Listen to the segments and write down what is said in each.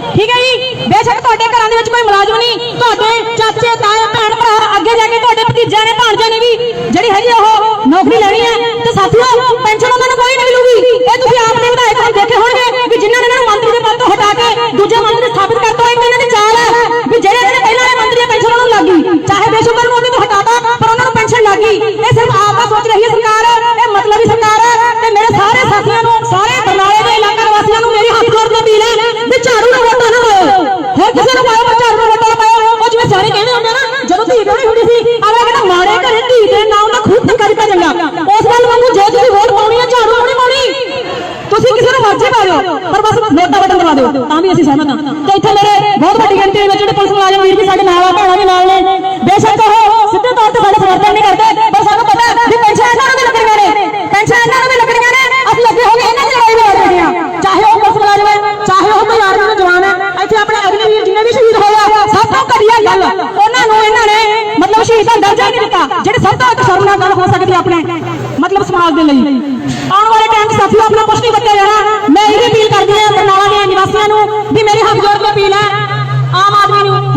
ਠੀਕ ਹੈ ਜੀ? ਬੇਸ਼ੱਕ ਤੁਹਾਡੇ ਘਰਾਂ ਦੇ ਵਿੱਚ ਕੋਈ ਮੁਲਾਜ਼ਮ ਨਹੀਂ। ਤੁਹਾਡੇ ਚਾਚੇ, ਤਾਏ, ਭੈਣ, ਭਰਾ ਅੱਗੇ ਜਾ ਕੇ ਤੁਹਾਡੇ ਭਤੀਜਿਆਂ ਨੇ, ਭਾਣਜਿਆਂ ਨੇ ਵੀ ਜਿਹੜੀ ਹੈਗੀ ਉਹ ਨੌਕਰੀ ਲੈਣੀ ਹੈ। ਤੇ ਸਾਥੀਓ, ਪੈਨਸ਼ਨ ਉਹਨਾਂ ਤਾਂ ਵੀ ਅਸੀਂ ਸਹਿਮਤ ਹਾਂ। ਤੇ ਇੱਥੇ ਮੇਰੇ ਬਹੁਤ ਵੱਡੀ ਗਿਣਤੀ ਦੇ ਵਿੱਚ ਜਿਹੜੇ ਪੁਲਿਸ ਮੁਲਾਜ਼ਮ ਵੀਰ ਵੀ ਸਾਡੇ ਨਾਲ ਆ, ਭੈਣਾਂ ਵੀ ਨਾਲ ਨੇ। ਬੇਸ਼ੱਕ ਉਹ ਸਿੱਧੇ ਤੌਰ ਤੇ ਸਾਡੇ ਸਮਰਥਨ ਨਹੀਂ ਕਰਦੇ, ਪਰ ਸਾਨੂੰ ਪਤਾ ਵੀ ਪੈਨਸ਼ਨ ਇਹਨਾਂ ਨੂੰ ਵੀ ਲੱਗਣੀਆਂ ਨੇ। ਪੈਨਸ਼ਨ ਇਹਨਾਂ ਨੂੰ ਵੀ ਲੱਗਣੀਆਂ ਨੇ। ਅਸੀਂ ਅੱਗੇ ਹੋ ਗਏ ਇਹਨਾਂ ਦੀ ਲੜਾਈ ਲੜ ਰਹੇ ਹਾਂ। ਚਾਹੇ ਉਹ ਪੁਲਿਸ ਮੁਲਾਜ਼ਮ ਹੈ, ਚਾਹੇ ਉਹ ਕੋਈ ਆਰਮੀ ਦਾ ਜਵਾਨ ਹੈ, ਇੱਥੇ ਆਪਣੇ ਅਗਨੀਵੀਰ ਜਿੰਨੇ ਵੀ ਸ਼ਹੀਦ ਹੋਏ ਸਭ ਤੋਂ ਘਟੀਆ ਗੱਲ, ਉਹਨਾਂ ਨੂੰ ਇਹਨਾਂ ਨੇ ਮਤਲਬ ਸ਼ਹੀਦ ਦਾ ਦਰਜਾ ਨਹੀਂ ਦਿੱਤਾ, ਜਿਹੜੇ ਸਭ ਤੋਂ ਇੱਕ ਸ਼ਰਮਨਾਕ ਗੱਲ ਹੋ ਸਕਦੀ ਆਪਣੇ, ਮਤਲਬ ਸਮਾਜ ਦੇ ਲਈ।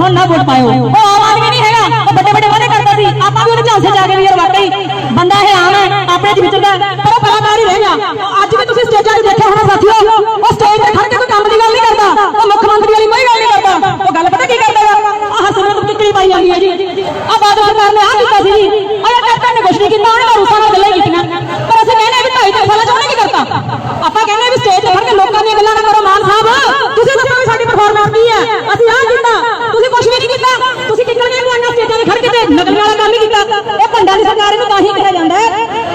ਆਦਮੀ ਨੂੰ ਹੁਣ ਨਾ ਵੋਟ ਪਾਇਓ ਉਹ ਆਮ ਆਦਮੀ ਨਹੀਂ ਹੈਗਾ ਉਹ ਵੱਡੇ ਵੱਡੇ ਵਾਅਦੇ ਕਰਦਾ ਸੀ ਆਪਾਂ ਵੀ ਉਹਦੇ ਝਾਂਸੇ ਜਾ ਕੇ ਵੀ ਯਾਰ ਵਾਕਈ ਬੰਦਾ ਇਹ ਆਮ ਹੈ ਆਪਣੇ ਚ ਵਿਚਰਦਾ ਪਰ ਉਹ ਕਲਾਕਾਰ ਹੀ ਰਹਿ ਗਿਆ ਅੱਜ ਵੀ ਤੁਸੀਂ ਸਟੇਜਾਂ 'ਤੇ ਦੇਖਿਆ ਹੋਣਾ ਸਾਥੀਓ ਉਹ ਸਟੇਜ ਤੇ ਖੜ ਕੇ ਕੋਈ ਕੰਮ ਦੀ ਗੱਲ ਨਹੀਂ ਕਰਦਾ ਉਹ ਮੁੱਖ ਮੰਤਰੀ ਵਾਲੀ ਕੋਈ ਗੱਲ ਨਹੀਂ ਕਰਦਾ ਉਹ ਗੱਲ ਪਤਾ ਕੀ ਕਰਦਾ ਵਾ ਆਹ ਸਿਮਰਤ ਕਿੱਕਲੀ ਪਾਈ ਜਾਂਦੀ ਹੈ ਜੀ ਆਹ ਬਾਦਲ ਸਰਕਾਰ ਨੇ ਆਹ ਕੀਤਾ ਸੀ ਜੀ ਆਹ ਕੈਪਟਨ ਨੇ ਕੁਛ ਨਹੀਂ ਕੀਤਾ ਉਹਨੇ ਤਾਂ ਰੂਸਾਂ ਨਾਲ ਗੱਲਾਂ ਹੀ ਕੀਤੀਆਂ ਪਰ ਅਸੀਂ ਕਹਿੰਦੇ ਵੀ ਢਾਈ ਤਿੰਨ ਸਾਲਾਂ 'ਚ ਉਹਨੇ ਕੀ ਕਰਤਾ ਆਪਾਂ ਕਹਿੰਦੇ ਵੀ ਸਟੇਜ ਤੇ ਖੜ ਕੇ ਲੋਕਾਂ ਦੀਆਂ ਗੱਲਾਂ ਨਾ ਕਰੋ, ਮਾਨ ਸਾਹਿਬ। ਤੁਸੀਂ ਦੱਸੋ ਵੀ ਸਾਡੀ ਪਰਫਾਰਮੈਂਸ ਕੀ ਹੈ? ਅਸੀਂ ਆਹ ਕੀਤਾ। ਨਕਲ ਵਾਲਾ ਕੰਮ ਹੀ ਕੀਤਾ। ਇਹ ਭੰਡਾਂ ਦੀ ਸਰਕਾਰ ਇਹਨੂੰ ਤਾਂ ਹੀ ਕਿਹਾ ਜਾਂਦਾ ਹੈ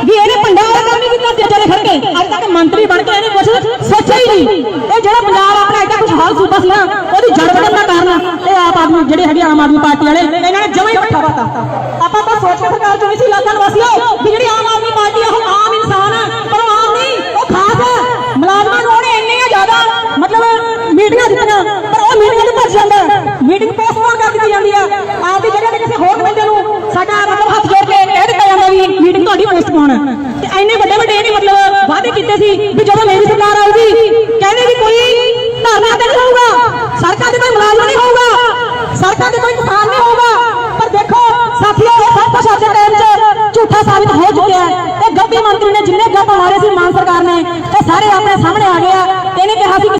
ਵੀ ਇਹਨੇ ਭੰਡਾਂ ਵਾਲਾ ਕੰਮ ਹੀ ਕੀਤਾ ਸਟੇਜਾਂ ਤੇ ਖੜ ਕੇ। ਅੱਜ ਤੱਕ ਮੰਤਰੀ ਬਣ ਕੇ ਇਹਨੇ ਕੁਛ ਸੋਚਿਆ ਹੀ ਨਹੀਂ। ਇਹ ਜਿਹੜਾ ਪੰਜਾਬ ਆਪਣਾ ਐਡਾ ਕੁਝ ਸੂਬਾ ਸੀ ਨਾ, ਉਹਦੀ ਜੜ ਬਦਲਣ ਦਾ ਕਾਰਨ ਇਹ ਆਪ ਆਦਮੀ, ਜਿਹੜੇ ਹੈਗੇ ਆਮ ਆਦਮੀ ਪਾਰਟੀ ਵਾਲੇ, ਇਹਨਾਂ ਨੇ ਜਮਾਂ ਹੀ ਪੱਠਾ ਪਾਤਾ ਆਪਾਂ ਤਾਂ ਸੋਚ ਕੇ ਸਰਕਾਰ ਚੁਣੀ ਸੀ ਇਲਾਕਾ ਨਿਵਾਸੀਓ, ਵੀ ਜਿਹੜੀ ਆਮ ਆਦਮੀ ਪਾਰਟੀ ਆ, ਉਹ ਆਮ ਇਨਸਾਨ ਹੈ ਪਰ ਉਹ ਆਮ ਨਹੀਂ, ਉਹ ਖਾਸ ਹੈ ਮੁਲਾਜ਼ਮਾਂ ਨੂੰ ਉਹਨੇ ਇੰਨੀਆਂ ਜ਼ਿਆਦਾ, ਮਤਲਬ ਮੀਡੀਆ ਦਿੱਤੀਆਂ ਟੂਰਿਸਟ ਪਾਉਣਾ ਤੇ ਐਨੇ ਵੱਡੇ ਵੱਡੇ ਇਹਨੇ ਮਤਲਬ ਵਾਅਦੇ ਕੀਤੇ ਸੀ ਵੀ ਜਦੋਂ ਮੇਰੀ ਸਰਕਾਰ ਆਊਗੀ, ਕਹਿੰਦੇ ਵੀ ਕੋਈ ਧਰਨਾ ਤੇ ਨਹੀਂ ਹੋਊਗਾ, ਸੜਕਾਂ ਤੇ ਕੋਈ ਮੁਲਾਜ਼ਮ ਨਹੀਂ ਹੋਊਗਾ, ਸੜਕਾਂ ਤੇ ਕੋਈ ਕਿਸਾਨ ਨਹੀਂ ਹੋਊਗਾ। ਪਰ ਦੇਖੋ, ਸਾਥੀਓ ਸਭ ਕੁਝ ਅੱਜ ਟਾਈਮ 'ਚ ਝੂਠਾ ਸਾਬਤ ਹੋ ਚੁੱਕਿਆ ਹੈ।